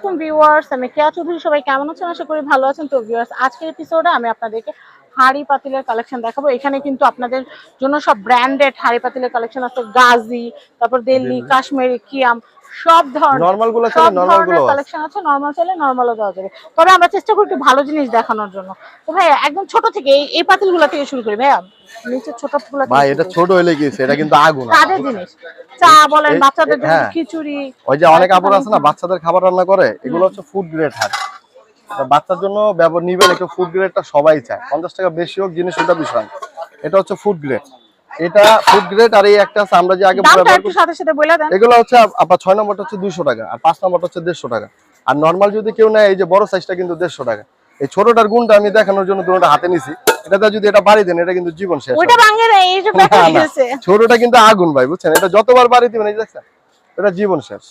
আলাইকুম ভিউয়ার্স আমি কেয়া চৌধুরী সবাই কেমন আছেন? আশা করি ভালো আছেন। তো ভিউয়ার্স আজকের এপিসোডে আমি আপনাদেরকে হাড়ি পাতিলের কালেকশন দেখাবো। এখানে কিন্তু আপনাদের জন্য সব ব্র্যান্ডেড হাড়ি পাতিলের কালেকশন আছে। গাজি তারপর দিল্লি কাশ্মীরি কিয়াম সব ধরনের নরমালগুলো সব ধরনের কালেকশন আছে। নরমাল চাইলে নরমালও দেওয়া যাবে। তবে আমরা চেষ্টা করি একটু ভালো জিনিস দেখানোর জন্য। তো ভাই একদম ছোট থেকে এই- এই পাতিলগুলো থেকে শুরু করি ভাইয়া। নিচে ছোটগুলো ভাই এটা ছোট হলে কি এটা কিন্তু আগুন জিনিস। চা বলেন বাচ্চাদের জন্য হ্যাঁ। খিচুড়ি ওই যে অনেক কাপড় আছে না বাচ্চাদের খাবার রান্না করে এগুলো হচ্ছে ফুড গ্রেড বাচ্চার জন্য ব্যবহার নিবেন একটু ফুড গ্রেডটা সবাই চায়। পঞ্চাশ টাকা বেশি হোক জিনিস ওটা বিষয় এটা হচ্ছে ফুড গ্রেড এটা ফুড গ্রেড আর এই একটা আছে আমরা যে আগে সাথে সাথে বলে দেন। এগুলো হচ্ছে আপনার ছয় নম্বরটা হচ্ছে দুইশো টাকা আর পাঁচ নম্বরটা হচ্ছে দেড়শো টাকা। আর নর্মাল যদি কেউ নেয় এই যে বড় সাইজটা কিন্তু দেড়শো টাকা। এই ছোটটার গুণটা আমি দেখানোর জন্য দুটোটা হাতে নিছি। এটাতে যদি এটা বাড়ি দেন এটা কিন্তু জীবন শেষ হবে। ভাঙে না এই যে হয়েছে ছোটটা কিন্তু আগুন ভাই বুঝছেন? এটা যতবার বাড়ি দিবেন এই দেখছেন এটা জীবন শেষ।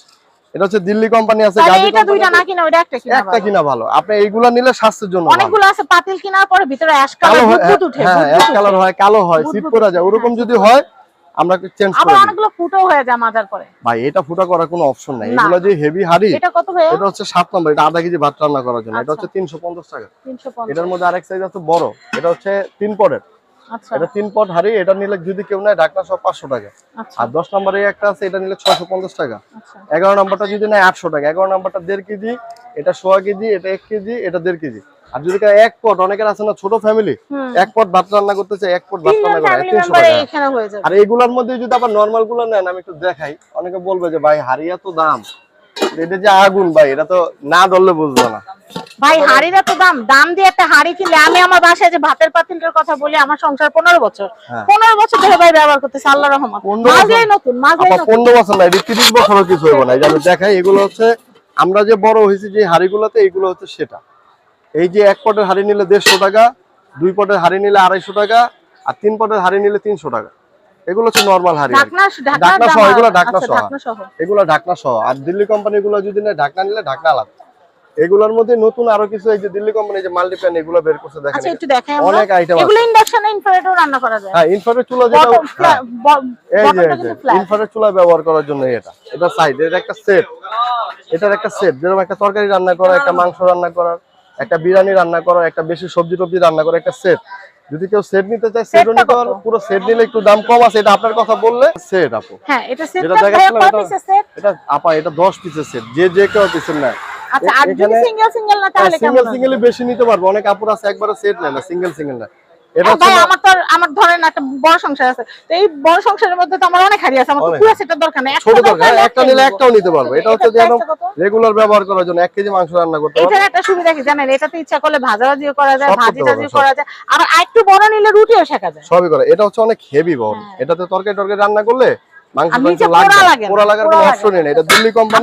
এটা হচ্ছে দিল্লি কোম্পানি আছে এটা দুইটা না কিনা ওইটা একটা কিনা একটা কিনা ভালো। আপনি এইগুলা নিলে স্বাস্থ্যের জন্য। অনেকগুলো আছে পাতিল কিনার পরে ভিতরে অ্যাশ কালার হয় উঠে হ্যাঁ কালার হয় কালো হয় সিট। করা যায়। ওরকম যদি হয় আমরা চেঞ্জ আবার অনেকগুলো ফুটো হয়ে যায় মাজার পরে। ভাই এটা ফুটা করার কোনো অপশন নাই। এগুলো যে হেভি হাড়ি এটা কত ভাইয়া এটা হচ্ছে সাত নম্বর এটা আধা কেজি ভাত রান্না করার জন্য। এটা আচ্ছা। হচ্ছে তিনশো পঞ্চাশ টাকা। তিনশো পঞ্চাশ। এটার মধ্যে আরেক সাইজ আছে বড়। এটা হচ্ছে তিন পটের। আচ্ছা। এটা তিন পট হাড়ি এটা নিলে যদি কেউ নেয় ঢাকনা সব পাঁচশো টাকা। আচ্ছা। আর দশ নম্বরে একটা আছে এটা নিলে ছয়শো পঞ্চাশ টাকা। আচ্ছা। এগারো নম্বরটা যদি নেয় আটশো টাকা। এগারো নম্বরটা দেড় কেজি এটা সোয়া কেজি এটা এক কেজি এটা দেড় কেজি। আর যদি এক পট অনেকের আছে না ছোট ফ্যামিলি এক পট ভাত রান্না করতে চাই এক পট ভাত রান্না করে তিনশো টাকা। আর এগুলোর মধ্যে যদি আবার নর্মালগুলো নেন আমি একটু দেখাই। অনেকে বলবে যে ভাই হারিয়া তো দাম। এটা যে আগুন ভাই এটা তো না ধরলে বুঝব না। ভাই হাড়ির এত দাম। দাম দিয়ে একটা হাড়ি কিনলে আমি আমার বাসায় যে ভাতের পাতিলটার কথা বলি আমার সংসার পনেরো বছর। হ্যাঁ। পনেরো বছর ধরে ভাই ব্যবহার করতেছে আল্লাহ রহমত। 15 বছর? মাঝেই নতুন মাঝেই পনেরো বছর না এটা তিরিশ বছরও কিছু হইব না। আমি দেখাই এগুলো হচ্ছে আমরা যে বড় হয়েছি যে হাড়িগুলোতে এইগুলো হচ্ছে সেটা। এই যে এক পটের হাড়ি নিলে দেড়শো টাকা দুই পটের হাড়ি নিলে আড়াইশো টাকা আর তিন পটের হাড়ি নিলে তিনশো টাকা। এগুলো হচ্ছে নর্মাল হাড়ি ঢাকনা ঢাকনা ঢাকনা সহ, এগুলো ঢাকনা আচ্ছা, সহ। এগুলো ঢাকনা সহ। আর দিল্লি কোম্পানি গুলো যদি নেয় ঢাকনা নিলে ঢাকনা আলাদা। এগুলোর মধ্যে নতুন আরও কিছু এই যে দিল্লি কোম্পানি যে মাল্টিপ্যান এগুলো বের করছে দেখেন আচ্ছা একটু দেখাই আমরা। অনেক আইটেম এগুলো ইন্ডাকশনে ইনফ্রারেডও রান্না করা যায়। হ্যাঁ ইনফ্রারেড চুলা যেটা হ্যাঁ, এই যে ইনফ্রারেড চুলা ব্যবহার করার জন্য এটা। এটা সাইড এটা একটা সেট এটার একটা সেট যেরকম একটা তরকারি রান্না করা একটা মাংস রান্না করার। একটা বিরিয়ানি রান্না করো একটা বেশি সবজি টবজি রান্না করো একটা সেট যদি কেউ সেট নিতে চায় সেটও নিতে পারো। পুরো সেট নিলে একটু দাম কম আছে এটা আপনার কথা বললে সেট আপু। হ্যাঁ এটা সেট এটা ভাইয়া দেখাচ্ছিলাম এটা- এটা আপা এটা দশ পিসের সেট যে যে কেউ পিসের নেয় আচ্ছা আর যদি সিঙ্গেল সিঙ্গেল না তাহলে সিঙ্গেল কেমন? সিঙ্গেল সিঙ্গেলই বেশি নিতে পারবে। অনেক আপুর আছে একবারে সেট নেয় না সিঙ্গেল সিঙ্গেল না। এটা হ্যাঁ, ভাই আমার তো আমার ধরেন একটা বড় সংসার আছে। তো এই বড় সংসারের মধ্যে তো আমার অনেক হাড়ি আছে আমার পুরো সেটার দরকার নেই। ছোট দরকার। একটা নিলে একটাও নিতে পারবে। এটা হচ্ছে যেন? রেগুলার ব্যবহার করার জন্য কেজি মাংস রান্না করতে পারবে। এটার একটা সুবিধা কি জানেন? এটাতে ইচ্ছা করলে ভাজাভাজিও করা যায় ভাজি করা যায় আবার আরেকটু বড় নিলে রুটিও শেখা যায়। সবই করে। এটা হচ্ছে অনেক হেভি বল। হ্যাঁ। এটাতে তরকারি টরকারি রান্না করলে দিল্লি কোম্পানি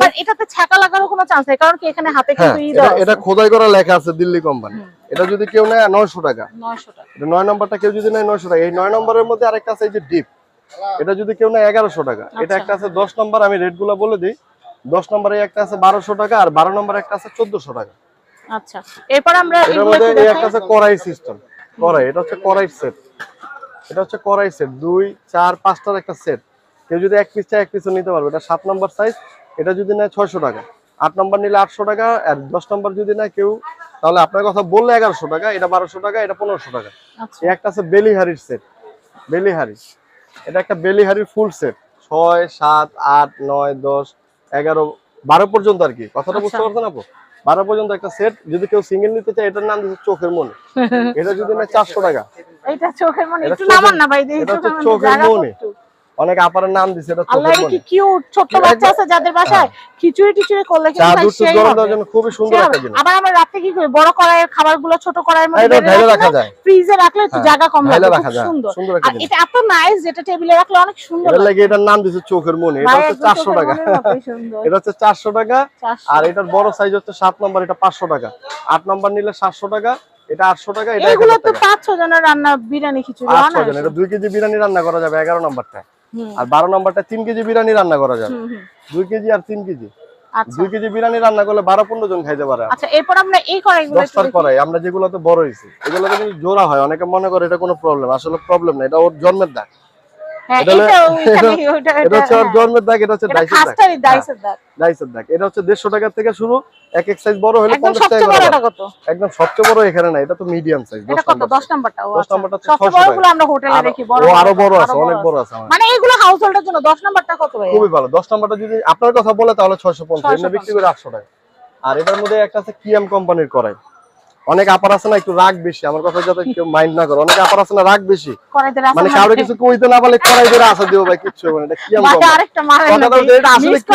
হ্যাঁ এটা খোদাই করা লেখা আছে দিল্লি কোম্পানি এটা যদি কেউ নেয় নয়শো টাকা। 900 টাকা। এটা নয় নম্বরটা কেউ যদি নেয় নয়শো টাকা। এই নয় নম্বরের মধ্যে আরেকটা আছে এই যে ডিপ এটা যদি কেউ নেয় এগারোশো টাকা। এটা আচ্ছা। একটা আছে দশ নম্বর আমি রেটগুলা বলে দিই। দশ নম্বরে একটা আছে বারোশো টাকা আর বারো নম্বরে একটা আছে চোদ্দশো টাকা। আচ্ছা। এরপর আমরা এটার মধ্যে এই একটা আছে কড়াই সিস্টেম কড়াই এটা হচ্ছে কড়াই সেট এটা হচ্ছে কড়াই সেট দুই চার পাঁচটার একটা সেট কেউ যদি এক পিস চায় এক পিসও নিতে পারবে। এটা সাত নম্বর সাইজ এটা যদি নেয় ছয়শো টাকা। আট নম্বর নিলে আটশো টাকা আর দশ নম্বর যদি নেয় কেউ তাহলে আপনার কথা বললে এগারোশো টাকা এটা বারোশো টাকা এটা পনেরোশো টাকা। আচ্ছা। এই একটা আছে বেলি হাড়ির সেট বেলি হাড়ি এটা একটা বেলি হাড়ির ফুল সেট ছয় সাত আট নয় দশ এগারো বারো পর্যন্ত আর কি। কথাটা বুঝতে আচ্ছা। পারছেন আপু? বারো পর্যন্ত একটা সেট যদি কেউ সিঙ্গেল নিতে চায় এটার নাম দিচ্ছে চোখের মনে। এটা যদি না চারশো টাকা। এটা চোখের মনে। চোখের মনে। অনেক আপারের নাম দিচ্ছে এটা আল্লাহ কি কিউট এটা বাচ্চা আছে যাদের বাসায় খিচুড়ি টিচুড়ি করলে কিন্তু দুধ সেই গরম। দেওয়ার জন্য খুবই সুন্দর একটা জিনিস। আবার আমরা রাতে কি করি? বড় কড়াইয়ের খাবারগুলো ছোট কড়াইয়ের হ্যাঁ, মধ্যে এটা ঢেলে রাখা যায়। ফ্রিজে রাখলে একটু হ্যাঁ, জায়গা কম লাগে খুব সুন্দর। আর এটা এত নাইস যেটা টেবিলে রাখলে অনেক সুন্দর লাগে। লাগে এটার নাম দিচ্ছে চোখের মনে। এটা হচ্ছে একদম চারশো চোখের টাকা। এটা হচ্ছে চারশো টাকা। আর এটার বড় সাইজ হচ্ছে সাত নম্বর এটা পাঁচশো টাকা। আট নম্বর নিলে সাতশো টাকা এটা আটশো টাকা এটা এগুলো তো টাকা। পাঁচ ছ জনের রান্না বিরিয়ানি খিচুড়ি আট অনায়াসে। ছজন এটা দুই কেজি বিরিয়ানি রান্না করা যাবে এগারো নম্বরটা হুম, আর বারো নম্বরটা তিন কেজি বিরিয়ানি রান্না করা যাবে। দুই কেজি আর তিন কেজি। আচ্ছা। দুই কেজি বিরিয়ানি রান্না করলে বারো পনেরো জন খাইতে পারে। আচ্ছা এরপর আমরা এই কড়াইগুলো দশটার কড়াই আমরা যেগুলোতে বড় হয়েছি এগুলোতে কিন্তু জোড়া হয় অনেকে মনে করে এটা কোনো প্রবলেম আসলে প্রবলেম না এটা ওর জন্মের দাগ। হ্যাঁ এটা হলো- এটা ওইখানে ওইটা এটা হচ্ছে ওর জন্মের দাগ এটা হচ্ছে দাগ। ডাইসের দাগ। এটা হচ্ছে দেড়শো টাকা থেকে শুরু এক এক সাইজ বড় হলে টাকা একদম সবচেয়ে বড় এখানে না এটা তো মিডিয়াম সাইজ এটা কত? 10 নাম্বারটা 10 আচ্ছা। নাম্বারটা হচ্ছে সবচেয়ে 600 বড়গুলো আমরা হোটেলে দেখি বড় ও আরও বড় আছে অনেক বড় আছে। আমার। মানে এগুলো হাউস হোল্ডের জন্য 10 নাম্বারটা কত ভাই খুবই ভালো দশ নাম্বারটা যদি আপনার কথা বলে তাহলে ছয়শো পঞ্চাশ এমনি 650 বিক্রি করে আটশো টাকা। আর এটার মধ্যে একটা আছে কিয়াম কোম্পানির করাই অনেক আপার আছে না একটু রাগ বেশি। আমার কথা যাতে কেউ মাইন্ড না করে। অনেক আপার আছে না রাগ বেশি। মানে কারও কিছু কইতে না বলে করাই ধরে আসা দিও ভাই কিচ্ছু মানে এটা কি? এটা আসলে কি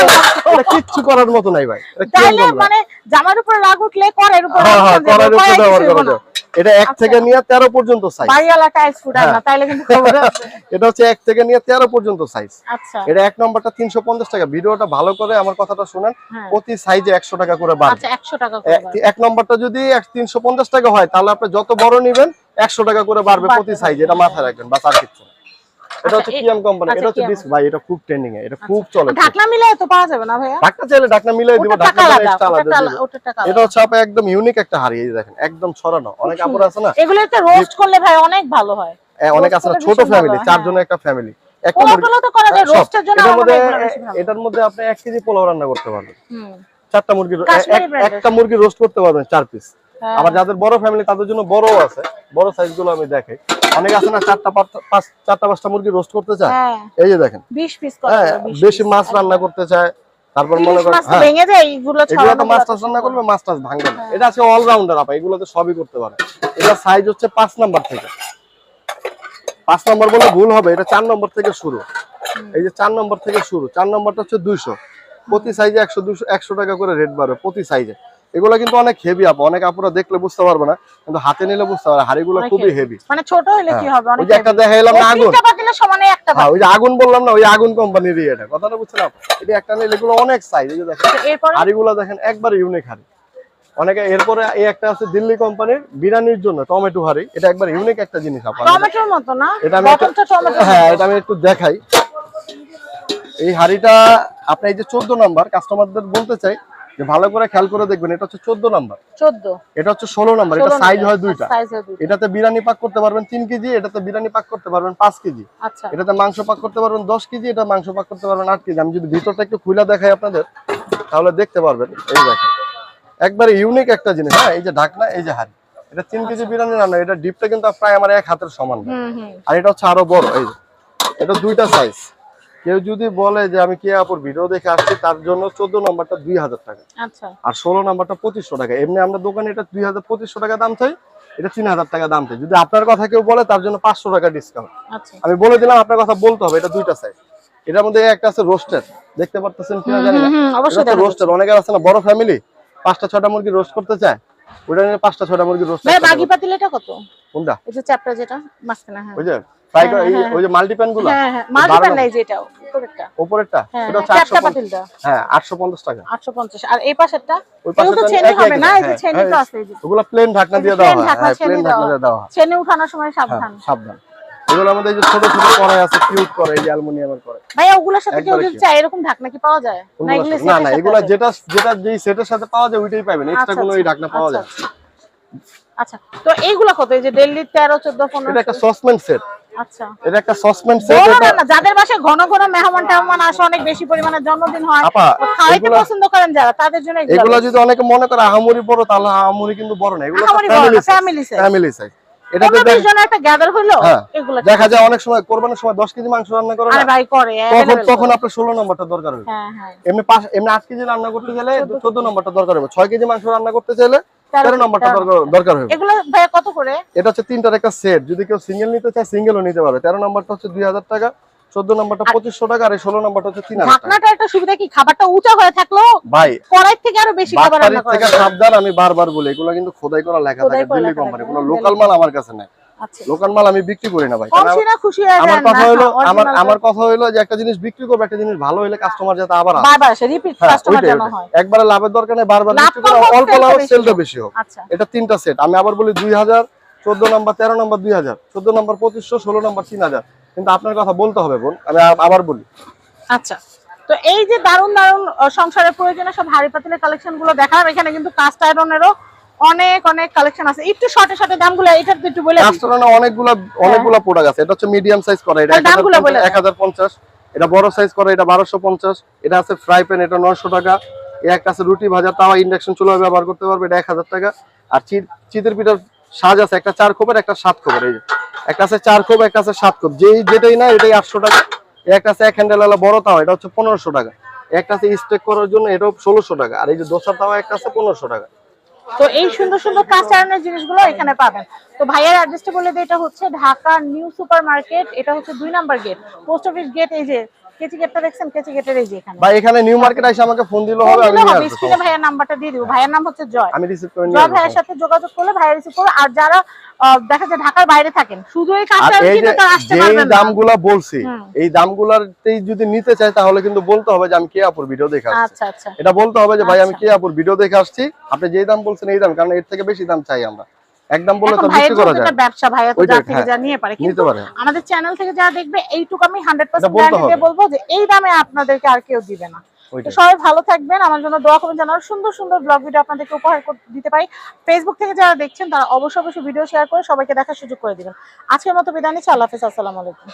এটা কিচ্ছু করার মতো নাই ভাই। তাইলে মানে জামার উপরে রাগ উঠলে করার উপরে করার উপর এটা এক থেকে নিয়ে তেরো পর্যন্ত সাইজ বাড়িওয়ালা টাইলস ফুটায় না হ্যাঁ। তাইলে কিন্তু খবর আছে। এটা হচ্ছে এক থেকে নিয়ে তেরো পর্যন্ত সাইজ আচ্ছা। এটা এক নম্বরটা টাকা। ভিডিওটা ভালো করে আমার কথাটা শুনেন। হ্যাঁ। প্রতি সাইজে একশো টাকা করে বাড়বে। আচ্ছা 100 টাকা করে এক- এক নম্বরটা যদি তিনশো পঞ্চাশ টাকা হয় তাহলে আপনি যত বড় নিবেন একশো টাকা করে বাড়বে প্রতি সাইজ এটা মাথায় রাখবেন বা আর কিছু না। এটা আচ্ছা, হচ্ছে কিয়াম কোম্পানি আচ্ছা, এটা হচ্ছে ডিস ভাই এটা খুব ট্রেন্ডিং এ এটা খুব চলে ঢাকনা তো পাওয়া যাবে না ভাইয়া? ঢাকনা চাইলে ঢাকনা দিব ঢাকনা এক্সট্রা আলাদা এটা হচ্ছে আপনি একদম ইউনিক একটা হাড়ি এই দেখেন একদম ছড়ানো অনেক আপুর আছে না? এগুলোতে রোস্ট করলে ভাই অনেক ভালো হয়। অনেক আছে না ছোট ফ্যামিলি চারজনের একটা ফ্যামিলি একটা পোলাও তো করা যায় রোস্টের জন্য এটার আমার মধ্যে হয় এগুলো আপনি এক কেজি পোলাও রান্না করতে পারবেন। হুম, চারটা মুরগি একটা মুরগি রোস্ট করতে পারবেন চার পিস হ্যাঁ। আবার যাদের বড় ফ্যামিলি তাদের জন্য বড় আছে। বড় সাইজগুলো আমি দেখাই। অনেক আছে না চারটা পাঁচ চারটা পাঁচটা মুরগি রোস্ট করতে চায়? হ্যাঁ। এই যে দেখেন। 20 পিস হ্যাঁ বেশি মাছ রান্না করতে চায়। তারপর মনে করেন মাছ হ্যাঁ। ভেঙে যায় এইগুলো এগুলো তো মাছ টাছ রান্না করবে মাছ টাছ ভাঙবে না। হ্যাঁ। এটা আছে অলরাউন্ডার আপা এগুলো তো সবই করতে পারে। এটা সাইজ হচ্ছে পাঁচ নাম্বার থেকে। পাঁচ নম্বর বলে ভুল হবে এটা চার নম্বর থেকে শুরু। এই যে চার নম্বর থেকে শুরু চার নম্বরটা হচ্ছে দুইশো। প্রতি সাইজে একশো দুশো একশো টাকা করে রেট বাড়বে প্রতি সাইজে এগুলো কিন্তু অনেক হেভি আপা অনেক আপুরা দেখলে বুঝতে পারবে না কিন্তু হাতে নিলে বুঝতে পারে হাড়িগুলো খুবই হেভি মানে ছোট হলে কি হবে? অনেক ওই যে একটা দেখা এলাম না আগুন। সমানে একটা হ্যাঁ ওই যে আগুন বললাম না ওই আগুন কোম্পানির এটা কথাটা বুঝছিলাম এটা একটা নিলে এগুলো অনেক সাইজ এই যে দেখেন হাড়িগুলো দেখেন একবারে ইউনিক হাড়ি। অনেকে এরপরে এই একটা আছে দিল্লি কোম্পানির বিরিয়ানির জন্য টমেটো হাড়ি। এটা একবার ইউনিক একটা জিনিস আপনার টমেটোর মতো না? এটা আমি টমেটো হ্যাঁ এটা আমি একটু দেখাই। এই হাড়িটা আপনি এই যে চোদ্দ নাম্বার কাস্টমারদের বলতে চাই যে ভালো করে খেয়াল করে দেখবেন এটা হচ্ছে চোদ্দ নাম্বার। 14 এটা হচ্ছে ষোলো নাম্বার এটা সাইজ হয় দুইটা। এটাতে বিরিয়ানি পাক করতে পারবেন তিন কেজি এটাতে বিরিয়ানি পাক করতে পারবেন পাঁচ কেজি। আচ্ছা। এটাতে মাংস পাক করতে পারবেন দশ কেজি এটা মাংস পাক করতে পারবেন আট কেজি। আমি যদি ভিতরটা একটু খুলে দেখাই আপনাদের তাহলে দেখতে পারবেন। এই দেখেন একবারে ইউনিক একটা জিনিস। হ্যাঁ এই যে ঢাকনা এই যে হাড়ি। এটা তিন কেজি বিরিয়ানি রান্না এটা ডিপটা কিন্তু প্রায় আমার এক হাতের সমান আর এটা হচ্ছে আরও বড় এই এটা দুইটা সাইজ কেউ যদি বলে যে আমি কে আপুর ভিডিও দেখে আসছি তার জন্য চোদ্দ নম্বরটা দুই হাজার টাকা। আচ্ছা। আর ষোলো নম্বরটা পঁচিশশো টাকা। এমনি আমরা দোকানে এটা দুই হাজার পঁচিশশো টাকা দাম চাই এটা তিন হাজার টাকা দাম চাই। যদি আপনার কথা কেউ বলে তার জন্য পাঁচশো টাকা ডিসকাউন্ট আচ্ছা। আমি বলে দিলাম আপনার কথা বলতে হবে এটা দুইটা সাইজ এটার মধ্যে একটা আছে রোস্টের দেখতে পারতেছেন কিনা জানি না। রোস্টের অনেকের আছে না বড় ফ্যামিলি পাঁচটা ছটা মুরগি রোস্ট করতে চায়। ওটা নিয়ে পাঁচটা ছটা মুরগি রোস্ট ভাই বাগি পাতিল এটা কত? কোনটা? এই যে চ্যাপ্টার যেটা মাঝখানে হ্যাঁ। ওই যে ফ্রাই হ্যাঁ, হ্যাঁ, ওই যে মাল্টিপ্যানগুলো হ্যাঁ। হ্যাঁ মাল্টিপ্যান নাই উপরেরটা। উপরেরটা? হ্যাঁ হচ্ছে 850 হ্যাঁ আটশো পঞ্চাশ টাকা। 850 আর এই পাশেরটা? ওই তো হবে না? এই যে তো আছে এই যে। ওগুলো প্লেন ঢাকনা দিয়ে plain হয়। প্লেন ঢাকনা দিয়ে উঠানোর সময় সাবধান। সাবধান। এগুলোর আমাদের এই যে ছোট ছোট কড়াই আছে কিউট কড়াই এই অ্যালুমিনিয়ামের কড়াই। ভাই ওগুলোর সাথে কেউ একবারে যদি চায় এরকম ঢাকনা কি পাওয়া যায়? না এগুলো না না এগুলো যেটা যেটা যেই সেটের সাথে পাওয়া যায় ওইটাই পাবেন। এক্সট্রা আচ্ছা, কোনো ওই ঢাকনা পাওয়া আচ্ছা, যায়। না। আচ্ছা। তো এইগুলো কত? এই যে দিল্লি 13 14 15 এটা একটা সসম্যান সেট। আচ্ছা। এটা একটা সেট এটা না যাদের বাসায় ঘন ঘন মেহমান টেহমান আসে অনেক বেশি পরিমাণে জন্মদিন হয় খাওয়াইতে পছন্দ করেন যারা তাদের জন্য এগুলো যদি অনেকে মনে করে আহামরি বড় তাহলে আহামরি কিন্তু বড় না এগুলো ফ্যামিলি size। ফ্যামিলি সাইজ এটাতে একটা গ্যাদার হ্যাঁ, এগুলো দেখা যায় অনেক সময় কোরবানির সময় দশ কেজি মাংস রান্না করে আরে ভাই করে তখন তখন। আপনার ষোলো নম্বরটা দরকার হবে। হ্যাঁ হ্যাঁ। এমনি এমনি আট কেজি রান্না করতে গেলে চোদ্দ নম্বরটা দরকার হবে। ছয় কেজি মাংস রান্না করতে চাইলে তেরো- তেরো নম্বরটা দরকার দরকার হবে। এগুলো ভাই কত করে? এটা হচ্ছে তিনটার একটা সেট। যদি কেউ সিঙ্গেল নিতে চায় সিঙ্গেলও নিতে পারবে। তেরো নম্বরটা হচ্ছে দুই হাজার টাকা চোদ্দ নম্বরটা পঁচিশশো টাকা আর ষোলো নম্বরটা হচ্ছে তিন হাজার ঢাকনাটা একটা সুবিধা কি? খাবারটা উঁচা হয়ে থাকলেও ভাই কড়াই থেকে আরও বেশি খাবার থেকে সাবধান আমি বারবার বলি এগুলো কিন্তু খোদাই করা লেখা থাকে দিল্লি কোম্পানি কোনো লোকাল মাল আমার কাছে নাই। লোকাল মাল আমি বিক্রি করি না ভাই। আমার কথা হলো আমার আমার কথা হলো যে একটা জিনিস বিক্রি করব একটা জিনিস ভালো হলে কাস্টমার যাতে আবার হ্যাঁ, একবারে লাভের দরকার নেই বারবার অল্প লাভ সেলটা বেশি হোক। আচ্ছা। এটা তিনটা সেট আমি আবার বলি দুই হাজার চোদ্দ নম্বর তেরো নম্বর দুই হাজার। চোদ্দ নম্বর পঁচিশশো ষোলো নম্বর তিন হাজার। কিন্তু আপনার কথা বলতে হবে বোন আমি আবার বলি। আচ্ছা। তো এই যে দারুণ দারুণ সংসারের প্রয়োজনে সব হাড়ি পাতিলের কালেকশনগুলো দেখালাম এখানে কিন্তু কাস্ট আয়রনেরও অনেক অনেক কালেকশন আছে। একটু শর্টে শর্টে দামগুলো এটা একটু বলে। কাস্টমার অনেকগুলা অনেকগুলা প্রোডাক্ট আছে। এটা হচ্ছে মিডিয়াম সাইজ করা এটা আর দামগুলো বলে দাও। এক হাজার পঞ্চাশ এটা বড় সাইজ করা এটা বারোশো পঞ্চাশ এটা আছে ফ্রাই প্যান এটা নয়শো টাকা। এই একটা আছে রুটি ভাজা তাওয়া ইন্ডাকশন চুলা ব্যবহার করতে পারবে এটা এক হাজার টাকা। আর চিতের পিঠার সাজ আছে একটা চার খোপের একটা সাত খোপের এই যে। একটা আছে চার খোপ একটা আছে সাত খোপ। যেই যেটাই না এটাই আটশো টাকা। এই একটা আছে এক হ্যান্ডেল আলা বড় তাওয়া এটা হচ্ছে পনেরোশো টাকা। একটা আছে স্টেক করার জন্য এটাও ষোলোশো টাকা। আর এই যে দোসা তাওয়া একটা আছে পনেরোশো টাকা। তো এই সুন্দর সুন্দর কাজ জিনিসগুলো এখানে পাবেন। তো ভাইয়ের অ্যাড্রেসটা বলে দিই, এটা হচ্ছে ঢাকা নিউ সুপার মার্কেট এটা হচ্ছে দুই number gate post office gate এই যে কেচি গেটটা দেখছেন? কেচি গেটের এই যে এখানে। বা এখানে নিউ মার্কেট এসে আমাকে ফোন দিলেও হবে আমি দিলে নিয়ে আসব স্ক্রিনে ভাইয়ের নাম্বারটা দিয়ে দিব। ভাইয়ের নাম হচ্ছে জয়। আমি রিসিভ করে নিয়ে জয় ভাইয়ের সাথে যোগাযোগ করলে ভাইয়া রিসিভ করবে। আর যারা দেখা যায় ঢাকার বাইরে থাকেন শুধু এই কাজটা আসতে পারবেন না। দামগুলা বলছি এই দামগুলারতেই যদি নিতে চাই তাহলে কিন্তু বলতে হবে যে আমি কে আপুর ভিডিও দেখে আসছি। আচ্ছা আচ্ছা। এটা বলতে হবে যে ভাই আমি আচ্ছা। কে আপুর ভিডিও দেখে আসছি। আপনি যেই দাম বলছেন এই দাম কারণ এর থেকে বেশি দাম চাই আমরা। একদম বলে তো বিক্রি করা যায়। ব্যবসা ভাইয়া তো যা থেকে হ্যাঁ। যা নিয়ে পারে। কিন্তু আমাদের চ্যানেল থেকে যা দেখবে এইটুকু আমি হান্ড্রেড পার্সেন্ট বলতে গ্যারান্টি বলব যে এই দামে আপনাদেরকে আর কেউ দিবে না। তো সবাই ভালো থাকবেন আমার জন্য দোয়া করবেন যেন সুন্দর সুন্দর ব্লগ ভিডিও আপনাদেরকে উপহার দিতে পারি। ফেসবুক থেকে যারা দেখছেন তারা অবশ্যই অবশ্যই ভিডিও শেয়ার করে সবাইকে দেখার সুযোগ করে দিবেন। আজকের মতো বিদায় নিচ্ছি আল্লাহ হাফিজ আসসালামু আলাইকুম।